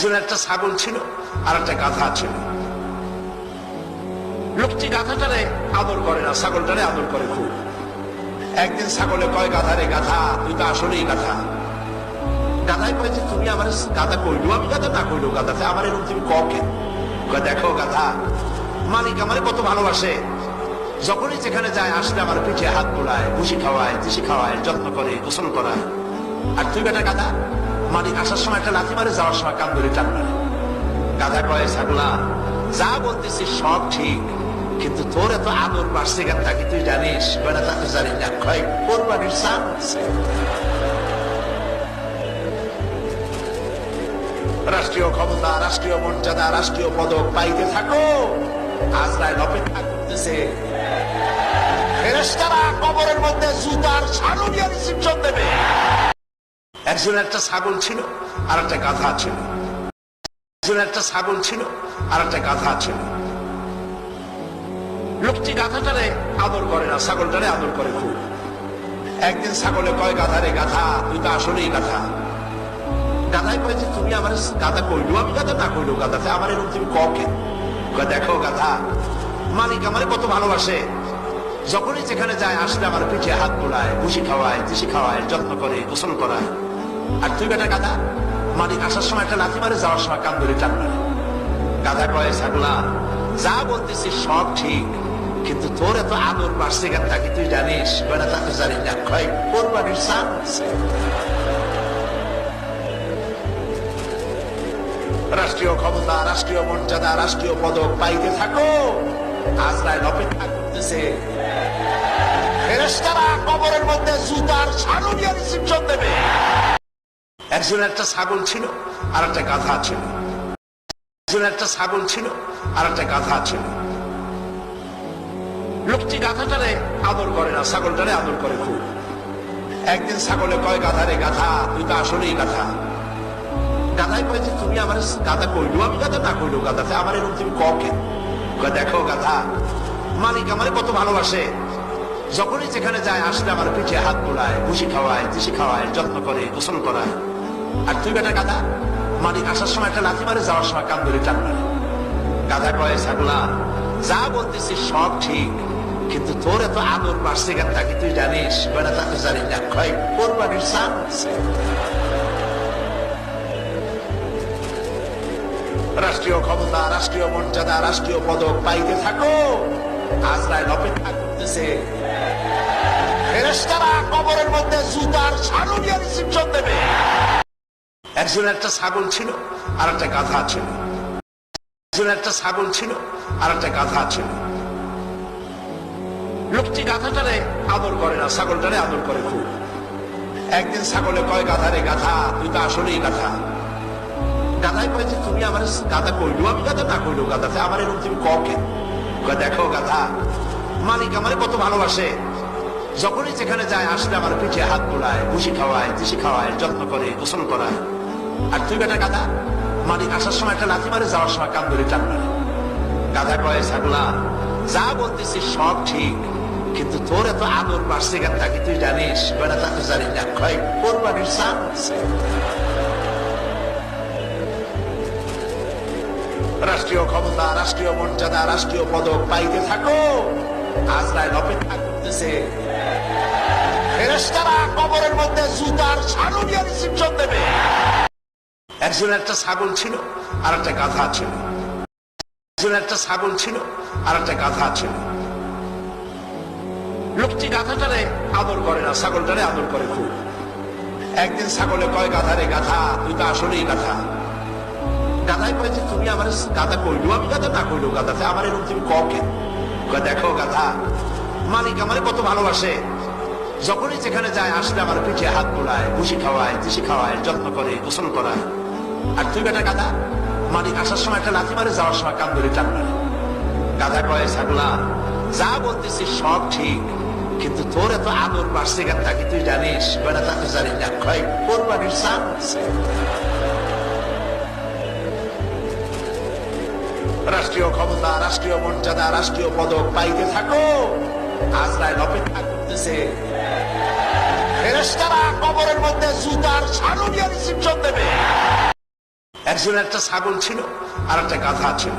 একজন একটা ছাগল ছিল আর একটা গাধা ছিল। লোকটি গাধাটারে আদর করে না, ছাগলটারে আদর করে খুব। একদিন ছাগলে কয় গাধারে গাধা, তুই তো আসলেই গাধা। গাধাই কয় যে, তুমি আমার গাধা কইলো, আমি গাধা না কইলো, গাধাতে আমার এরকম তুমি ককে দেখো গাধা, মালিক আমারে কত ভালোবাসে। যখনই যেখানে যায়, আসলে আমার পিঠে হাত বোলায় ভুসি খাওয়ায়, তিসি খাওয়ায়, যত্ন করে, গোসল করায়। আর তুই বেটা গাধা? মালিক আসার সময় একটা লাথি মারে, যাওয়ার সময় কান ধরে টান গাধা কয় ছাগলা যা বলতেছি সব ঠিক, কিন্তু তোর এত আদর বাড়ছে কেন তাকে তুই জানিস? বেটা তা তো জানি না। কয় কোরবানির আছে। রাষ্ট্রীয় ক্ষমতা, রাষ্ট্রীয় মর্যাদা, রাষ্ট্রীয় পদক পাইতে থাকো। আজরাইল অপেক্ষা করতেছে। ফেরেশতারা কবরের মধ্যে জুতার ছাড়ু রিসিপশন দেবে। একজন একটা ছাগল ছিল আর একটা গাধা ছিল। একজন একটা ছাগল ছিল আর একটা গাধা ছিল। লোকটি গাধাটারে আদর করে না, ছাগলটারে আদর করে খুব। একদিন ছাগলে কয় গাধারে গাধা, তুই তো আসলেই গাধা। গাধাই কয় যে, তুমি আমার গাধা কইলো, আমি গাধা না কইলো, গাধাতে আমার এরকম তুমি কয়, দেখো গাধা, মালিক আমার কত ভালোবাসে। যখনই যেখানে যায়, আসলে আমার পিঠে হাত বোলায় ভুসি খাওয়ায়, তিসি খাওয়ায়, যত্ন করে, গোসল করায়। আর তুই বেটা গাধা? মালিক আসার সময় একটা লাথি মারে, যাওয়ার সময় কান ধরে টান মারে। গাধা কয়, ছাগলা, যা বলতেছিস সব ঠিক, কিন্তু তোর এত আদর বাড়ছে কেন তাকে তুই জানিস? বেটা তা জানি না, কয় কোরবানির আছে। রাষ্ট্রীয় ক্ষমতা, রাষ্ট্রীয় মর্যাদা, রাষ্ট্রীয় পদক পাইতে থাকো। আজরাইল অপেক্ষা করতেছে। ফেরেশতারা কবরের মধ্যে ছাড়ু দিয়ে রিসিপশন দেবে। একজন একটা ছাগল ছিল আর একটা গাধা ছিল। একজন একটা ছাগল ছিল আর একটা গাধা ছিল। লোকটি গাধাটারে আদর করে না, ছাগলটারে আদর করে খুব। একদিন ছাগলে কয় গাধারে গাধা, তুই তো আসলেই গাধা। গাধাই কয় যে, তুমি আমার গাধা কইলো, আমি গাধা না কইলো, গাধাতে আমার এরকম তুমি কয়, দেখো গাধা, মালিক আমারে কত ভালোবাসে। যখনই যেখানে যায়, আসলে আমার পিঠে হাত বোলায় ভুসি খাওয়ায়, তিসি খাওয়ায়, যত্ন করে, গোসল করায়। আর তুই বেটা গাধা? মালিক আসার সময় একটা লাথি মারে, যাওয়ার সময় কান ধরে টান গাধা কয় ছাগলা যা বলতেছিস সব ঠিক, কিন্তু তোর এত আদর বাড়ছে কেন তাকে তুই জানিস? বেটা, তা তো জানি না। কয় কোরবানির আছে। রাষ্ট্রীয় ক্ষমতা, রাষ্ট্রীয় মর্যাদা, রাষ্ট্রীয় পদক পাইতে থাকো। আজরাইল অপেক্ষা করতেছে। ফেরেশতারা কবরের মধ্যে জুতার ছাড়ু রিসিপশন দেবে। একজন একটা ছাগল ছিল আর একটা গাধা ছিল। একজন একটা ছাগল ছিল আর একটা গাধা ছিল। লোকটি গাধাটারে আদর করে না, ছাগলটারে আদর করে খুব। একদিন ছাগলে কয় গাধারে গাধা, তুই তো আসলেই গাধা। গাধাই কয় যে, তুমি আমার গাধা কইলো, আমি গাধা না কইলো, গাধাতে আমার এরকম তুমি কয়, দেখো গাধা, মালিক আমারে কত ভালোবাসে। যখনই যেখানে যায়, আসলে আমার পিঠে হাত বোলায় ভুসি খাওয়ায় দিশি খাওয়ায়, যত্ন করে, গোসল করায়। আর তুই বেটা গাধা? মালিক আসার সময় একটা লাথি মারে, যাওয়ার সময় কান ধরে টান মারে। গাধা কয়, ছাগলা, যা বলতেছিস সব ঠিক, কিন্তু তোর এত আদর বাড়ছে কেন তাকে তুই জানিস? বেটা তা জানি না, কয় কোরবানির সান আছে। রাষ্ট্রীয় ক্ষমতা, রাষ্ট্রীয় মর্যাদা, রাষ্ট্রীয় পদক পাইতে থাকো। আজরাইল অপেক্ষা করতেছে। ফেরেশতারা কবরের মধ্যে জুতার ছাড়ু রিসিপশন দেবে। একজন একটা ছাগল ছিল আর একটা গাধা ছিল। একজন একটা ছাগল ছিল আর একটা গাধা ছিল। লোকটি গাধাটারে আদর করে না, ছাগলটারে আদর করে খুব। একদিন ছাগলে কয় গাধারে গাধা, তুই তো আসলেই গাধা। গাধাই কয় যে, তুমি আমার গাধা কইলো, আমি গাধা না কইলো, গাধাতে আমার এরকম তুমি কয়, দেখো গাধা, মালিক আমার কত ভালোবাসে। যখনই যেখানে যায়, আসলে আমার পিঠে হাত বোলায় ভুসি খাওয়ায়, তিসি খাওয়ায়, যত্ন করে, গোসল করায়। আর তুই বেটা গাধা? মালিক আসার সময় একটা লাথি মারে, যাওয়ার সময় কান ধরে টান গাধা কয় ছাগলা। যা বলতেছিস সব ঠিক, কিন্তু তোর এত আদর বাড়ছে কেন তাকে তুই জানিস? বেটা, তা তো জানি না। কয় কোরবানির সান রাষ্ট্রীয় ক্ষমতা, রাষ্ট্রীয় মর্যাদা, রাষ্ট্রীয় পদক পাইতে থাকো। আজরাইল অপেক্ষা করতেছে। ফেরেশতারা কবরের মধ্যে জুতার দিয়ে রিসিপশন দেবে। একজন একটা ছাগল ছিল আর একটা গাধা ছিল।